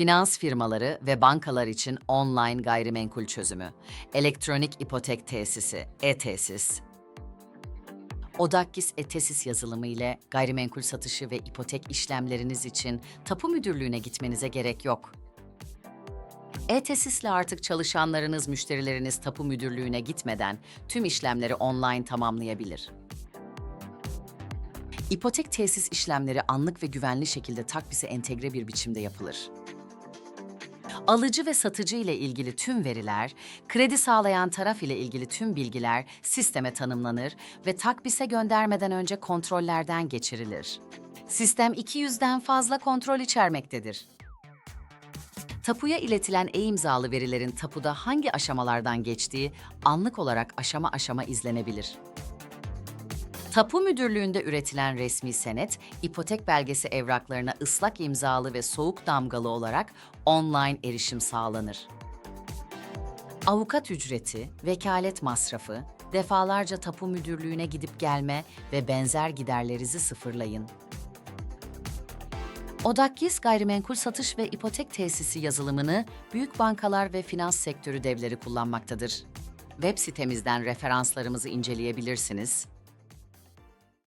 Finans firmaları ve bankalar için online gayrimenkul çözümü. Elektronik ipotek tesisi, e-tesis. Odakkis e-tesis yazılımı ile gayrimenkul satışı ve ipotek işlemleriniz için tapu müdürlüğüne gitmenize gerek yok. E-tesisle artık çalışanlarınız, müşterileriniz tapu müdürlüğüne gitmeden tüm işlemleri online tamamlayabilir. İpotek tesis işlemleri anlık ve güvenli şekilde takvise entegre bir biçimde yapılır. Alıcı ve satıcı ile ilgili tüm veriler, kredi sağlayan taraf ile ilgili tüm bilgiler sisteme tanımlanır ve takbise göndermeden önce kontrollerden geçirilir. Sistem 200'den fazla kontrol içermektedir. Tapuya iletilen e-imzalı verilerin tapuda hangi aşamalardan geçtiği anlık olarak aşama aşama izlenebilir. Tapu Müdürlüğü'nde üretilen resmi senet, ipotek belgesi evraklarına ıslak imzalı ve soğuk damgalı olarak online erişim sağlanır. Avukat ücreti, vekalet masrafı, defalarca tapu müdürlüğüne gidip gelme ve benzer giderlerinizi sıfırlayın. Odakkis gayrimenkul satış ve ipotek tesisi yazılımını büyük bankalar ve finans sektörü devleri kullanmaktadır. Web sitemizden referanslarımızı inceleyebilirsiniz